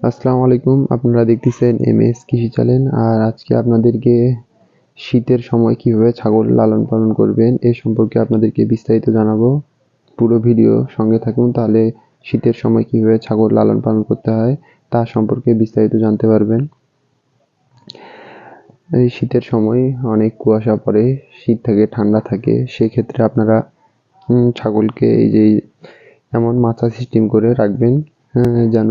আসসালামু আলাইকুম। আপনারা দেখতেছেন এম এস কৃষি চ্যানেল। আর আজকে আপনাদেরকে শীতের সময় কীভাবে ছাগল লালন পালন করবেন এ সম্পর্কে আপনাদেরকে বিস্তারিত জানাব। পুরো ভিডিও সঙ্গে থাকুন তাহলে শীতের সময় কীভাবে ছাগল লালন পালন করতে হয় তা সম্পর্কে বিস্তারিত জানতে পারবেন। এই শীতের সময় অনেক কুয়াশা পড়ে শীত থাকে ঠান্ডা থাকে সেক্ষেত্রে আপনারা ছাগলকে এই যে এমন মাচা সিস্টেম করে রাখবেন আহ, যেন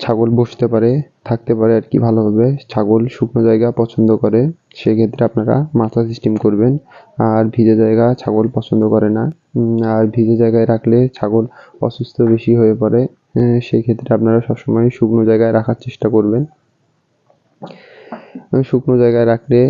ছাগল বসতে পারে থাকতে পারে আর কি ভালোভাবে। ছাগল শুকনো জায়গা পছন্দ করে সেক্ষেত্রে আপনারা মাথা সিস্টেম করবেন। আর ভিজে জায়গা ছাগল পছন্দ করে না। আর ভিজে জায়গায় রাখলে ছাগল অসুস্থ বেশি হয়ে পড়ে আহ, সেই ক্ষেত্রে আপনারা সবসময় শুকনো জায়গায় রাখার চেষ্টা করবেন। শুকনো জায়গায় রাখলে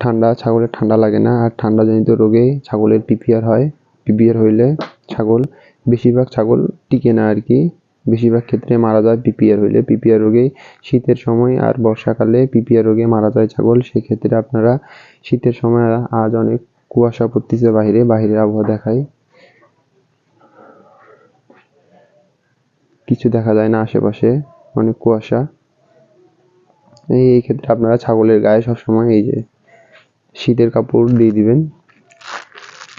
ঠান্ডা ছাগলের ঠান্ডা লাগে না। আর ঠান্ডাজনিত রোগে ছাগলের পিপিআর হয়। পিপিআর হইলে ছাগল বেশিরভাগ ছাগল টিকে না আর কি। বেশিরভাগ ক্ষেত্রে মারা যায় পিপিআর হইলে। পিপিআর রোগে শীতের সময় আর বর্ষাকালে পিপিআর রোগে মারা যায় ছাগল। সেক্ষেত্রে আপনারা শীতের সময় আজ অনেক কুয়াশা পড়তেছে বাইরে বাইরের আবহাওয়া দেখায়। কিছু দেখা যায় না আশেপাশে, অনেক কুয়াশা। এই এই ক্ষেত্রে আপনারা ছাগলের গায়ে সবসময় এই যে শীতের কাপড় দিয়ে দিবেন।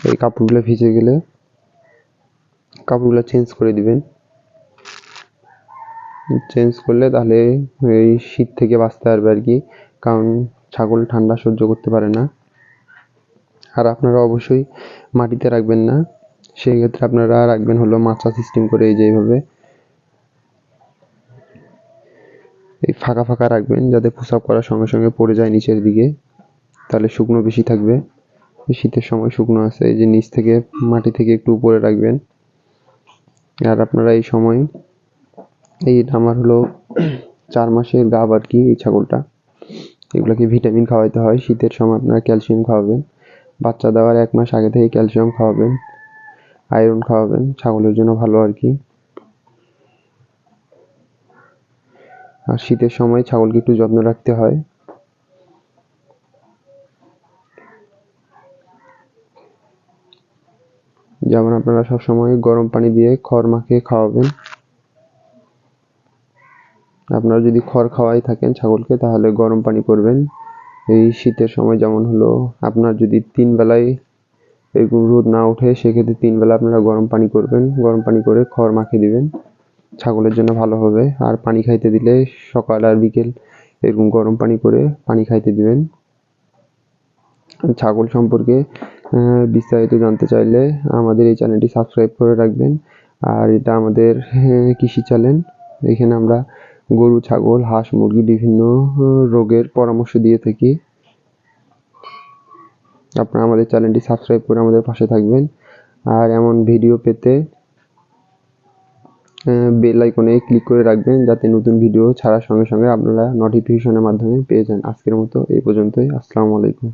এই কাপড়গুলো ভিজে গেলে কাপড়গুলো চেঞ্জ করে দিবেন। চেঞ্জ করলে তাহলে এই শীত থেকে বাঁচতে পারবে আর কি। কারণ ছাগল ঠান্ডা সহ্য করতে পারে না। আর আপনারা অবশ্যই মাটিতে রাখবেন না। সেই ক্ষেত্রে আপনারা রাখবেন হলো মাচা সিস্টেম করে এই যে এইভাবে। এই ফাঁকা ফাঁকা রাখবেন যাতে প্রসাব করার সঙ্গে সঙ্গে পড়ে যায় নিচের দিকে। তাহলে শুকনো বেশি থাকবে। শীতের সময় শুকনো আছে। এই যে নিচ থেকে মাটি থেকে একটু উপরে রাখবেন। আর আপনারা এই সময় এই আমার হলো চার মাসের গাব আর কি, এই ছাগলটা। এগুলোকে ভিটামিন খাওয়াইতে হয়, শীতের সময় আপনারা ক্যালসিয়াম খাওয়াবেন। বাচ্চা দেওয়ার এক মাস আগে থেকে ক্যালসিয়াম খাওয়াবেন, আয়রন খাওয়াবেন, ছাগলের জন্য ভালো আর কি। আর শীতের সময় ছাগলকে একটু যত্ন রাখতে হয়। যেমন আপনারা সবসময় গরম পানি দিয়ে খড় মাখিয়ে খাওয়াবেন। আপনারা যদি খড় খাওয়াই থাকেন ছাগলকে তাহলে গরম পানি করবেন। এই শীতের সময় যেমন হলো আপনার যদি তিন বেলায় রোদ না ওঠে সেক্ষেত্রে তিন বেলা আপনারা গরম পানি করবেন। গরম পানি করে খড় মাখিয়ে দিবেন। ছাগলের জন্য ভালো হবে। আর পানি খাইতে দিলে সকাল আর বিকেল এরকম গরম পানি করে পানি খাইতে দিবেন। ছাগল সম্পর্কে বিস্তারিত জানতে চাইলে আমাদের এই চ্যানেলটি সাবস্ক্রাইব করে রাখবেন। আর এটা আমাদের আহ, কৃষি চ্যানেল। এখানে আমরা গরু, ছাগল, হাঁস, মুরগি বিভিন্ন রোগের পরামর্শ দিয়ে থাকি। আপনারা আমাদের চ্যানেলটি সাবস্ক্রাইব করে আমাদের পাশে থাকবেন। আর এমন ভিডিও পেতে বেল আইকনে ক্লিক করে রাখবেন, যাতে নতুন ভিডিও ছাড়ার সঙ্গে সঙ্গে আপনারা নোটিফিকেশনের মাধ্যমে পেয়ে যান। আজকের মতো এই পর্যন্তই। আসসালামু আলাইকুম।